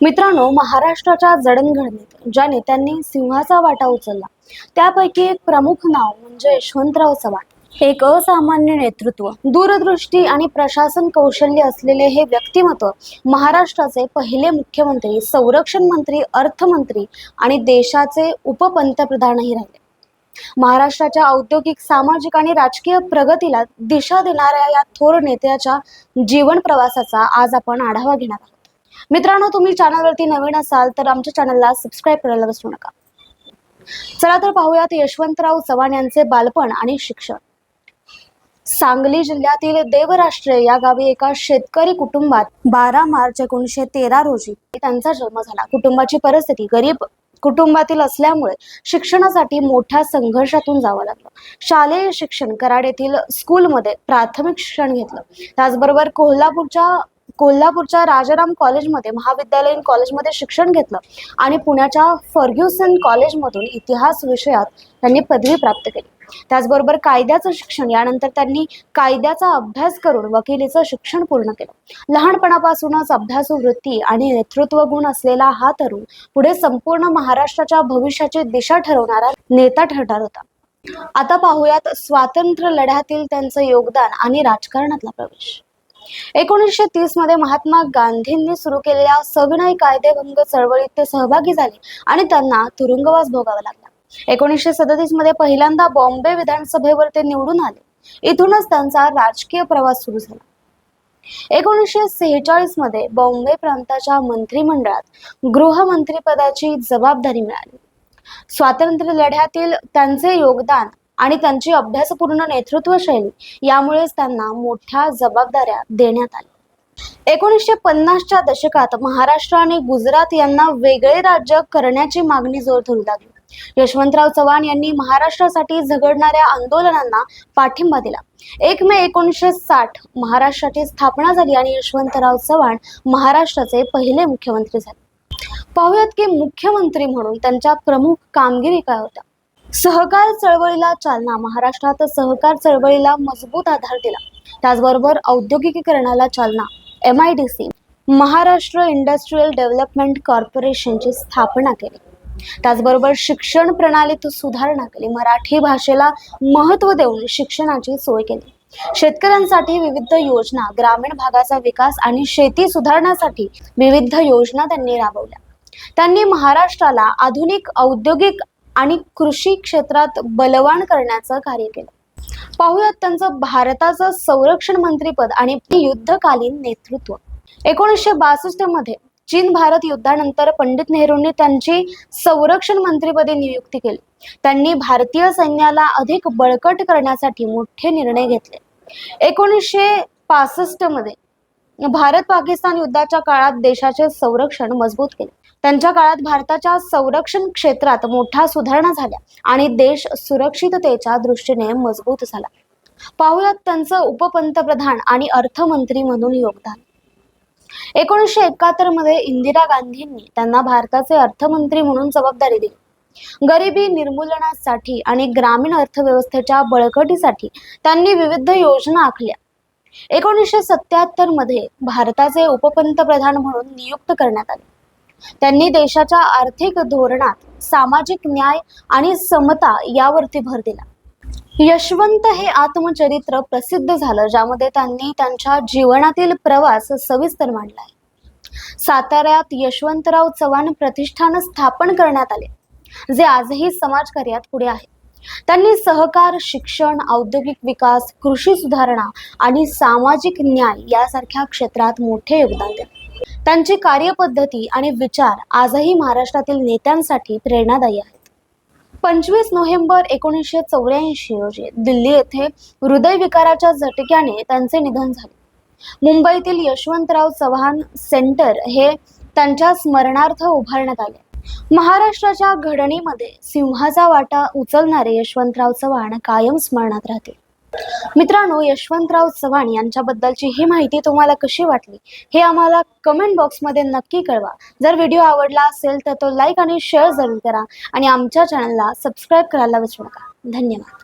मित्रांनो महाराष्ट्राच्या जडणघडणीत ज्या नेत्यांनी सिंहाचा वाटा उचलला त्यापैकी एक प्रमुख नाव म्हणजे यशवंतराव चव्हाण. एक असामान्य नेतृत्व दूरदृष्टी आणि प्रशासन कौशल्य असलेले हे व्यक्तिमत्व महाराष्ट्राचे पहिले मुख्यमंत्री संरक्षण मंत्री अर्थमंत्री आणि देशाचे उपपंतप्रधानही राहिले. महाराष्ट्राच्या औद्योगिक सामाजिक आणि राजकीय प्रगतीला दिशा देणाऱ्या या थोर नेत्याच्या जीवन प्रवासाचा आज आपण आढावा घेणार आहोत. मित्रांनो तुम्ही चॅनलवरती नवीन असाल तर आमच्या चॅनलला सबस्क्राईब करायला विसरू नका. चला तर पाहूयात यशवंतराव चव्हाण यांचे बालपण आणि शिक्षण. सांगली जिल्ह्यातील देवराष्ट्रे या गावी एका शेतकरी कुटुंबात बारा मार्च एकोणीशे तेरा रोजी त्यांचा जन्म झाला. कुटुंबाची परिस्थिती गरीब कुटुंबातील असल्यामुळे शिक्षणासाठी मोठ्या संघर्षातून जावं लागलं. शालेय शिक्षण कराड येथील स्कूलमध्ये प्राथमिक शिक्षण घेतलं. त्याचबरोबर कोल्हापूरच्या कोल्हापूरच्या राजाराम कॉलेजमध्ये महाविद्यालयीन कॉलेजमध्ये शिक्षण घेतलं आणि पुण्याच्या फर्ग्युसन कॉलेजमधून इतिहास विषयात त्यांनी पदवी प्राप्त केली. त्याचबरोबर कायद्याचं शिक्षण यानंतर त्यांनी कायद्याचा अभ्यास करून वकिलीचं शिक्षण पूर्ण केलं. लहानपणापासूनच अभ्यासू वृत्ती आणि नेतृत्व गुण असलेला हा तरुण पुढे संपूर्ण महाराष्ट्राच्या भविष्याची दिशा ठरवणारा नेता ठरणार होता. आता पाहूयात स्वातंत्र्य लढ्यातील त्यांचं योगदान आणि राजकारणातला प्रवेश. एकोणीसशे तीसमध्ये महात्मा गांधींनी सुरू केलेल्या सविनय कायदेभंग चळवळीत ते सहभागी झाले आणि त्यांना तुरुंगवास भोगावा लागला. एकोणीसशे सदतीसमध्ये पहिल्यांदा बॉम्बे विधानसभेवर ते निवडून आले. इथूनच त्यांचा राजकीय प्रवास सुरू झाला. एकोणीसशे सेहेचाळीसमध्ये बॉम्बे प्रांताच्या मंत्रिमंडळात गृहमंत्रीपदाची जबाबदारी मिळाली. स्वातंत्र्य लढ्यातील त्यांचे योगदान आणि त्यांची अभ्यासपूर्ण नेतृत्व शैली यामुळेच त्यांना मोठ्या जबाबदाऱ्या देण्यात आल्या. एकोणीसशे पन्नासच्या दशकात महाराष्ट्र आणि गुजरात यांना वेगळे राज्य करण्याची मागणी जोर धरू लागली. यशवंतराव चव्हाण यांनी महाराष्ट्रासाठी झगडणाऱ्या आंदोलनांना पाठिंबा दिला. एक मे एकोणीसशे साठ महाराष्ट्राची स्थापना झाली आणि यशवंतराव चव्हाण महाराष्ट्राचे पहिले मुख्यमंत्री झाले. पाहूयात की मुख्यमंत्री म्हणून त्यांच्या प्रमुख कामगिरी काय होत्या? सहकार चळवळीला चालना. महाराष्ट्रात सहकार चळवळीला मजबूत आधार दिला. त्याचबरोबर औद्योगिकीकरणाला चालना. M I D C Maharashtra industrial development कॉर्पोरेशनची स्थापना केली. त्याचबरोबर शिक्षण प्रणालीत सुधारणा केली. मराठी भाषेला महत्त्व देऊन शिक्षणाची सोय केली. शेतकऱ्यांसाठी विविध योजना ग्रामीण भागाचा विकास आणि शेती सुधारण्यासाठी विविध योजना त्यांनी राबवल्या. त्यांनी महाराष्ट्राला आधुनिक औद्योगिक आणि कृषी क्षेत्रात बलवान करण्याचं कार्य केलं. पाहूयात त्यांचं भारताचं संरक्षण मंत्रीपद आणि युद्धकालीन नेतृत्व. एकोणीसशे बासष्टमध्ये चीन भारत युद्धानंतर पंडित नेहरूंनी त्यांची संरक्षण मंत्रीपदी नियुक्ती केली. त्यांनी भारतीय सैन्याला अधिक बळकट करण्यासाठी मोठे निर्णय घेतले. एकोणीसशे पासष्टमध्ये भारत पाकिस्तान युद्धाच्या काळात देशाचे संरक्षण मजबूत केले. त्यांच्या काळात भारताच्या संरक्षण क्षेत्रात मोठ्या सुधारणा झाल्या आणि देश सुरक्षिततेच्या दृष्टीने मजबूत झाला. पाहुयात त्यांचं उपपंतप्रधान आणि अर्थमंत्री म्हणून योगदान. एकोणीसशे एकाहत्तरमध्ये इंदिरा गांधींनी त्यांना भारताचे अर्थमंत्री म्हणून जबाबदारी दिली. गरिबी निर्मूलनासाठी आणि ग्रामीण अर्थव्यवस्थेच्या बळकटीसाठी त्यांनी विविध योजना आखल्या. एकोणीसशे सत्याहत्तरमध्ये भारताचे उपपंतप्रधान म्हणून नियुक्त करण्यात आले. त्यांनी देशाच्या आर्थिक धोरणात सामाजिक न्याय आणि समता यावरती भर दिला. यशवंत हे आत्मचरित्र प्रसिद्ध झालं ज्यामध्ये त्यांनी त्यांच्या जीवनातील प्रवास सविस्तर मांडलाय साताऱ्यात यशवंतराव चव्हाण प्रतिष्ठान स्थापन करण्यात आले जे आजही समाजकार्यात पुढे आहे. त्यांनी सहकार शिक्षण औद्योगिक विकास कृषी सुधारणा आणि सामाजिक न्याय यासारख्या क्षेत्रात मोठे योगदान दिले. त्यांची कार्यपद्धती आणि विचार आजही महाराष्ट्रातील नेत्यांसाठी प्रेरणादायी आहेत. पंचवीस नोव्हेंबर एकोणीसशे चौऱ्याऐंशी रोजी दिल्ली येथे हृदयविकाराच्या झटक्याने त्यांचे निधन झाले. मुंबईतील यशवंतराव चव्हाण सेंटर हे त्यांच्या स्मरणार्थ उभारण्यात आले. महाराष्ट्राच्या घडणीमध्ये सिंहाचा वाटा उचलणारे यशवंतराव चव्हाण कायम स्मरणात राहतील. मित्रांनो यशवंतराव चव्हाण यांच्याबद्दलची ही माहिती तुम्हाला कशी वाटली हे आम्हाला कमेंट बॉक्समध्ये नक्की कळवा. जर व्हिडिओ आवडला असेल तर तो लाईक आणि शेअर जरूर करा आणि आमच्या चॅनलला सबस्क्राईब करायला विसरू नका. धन्यवाद.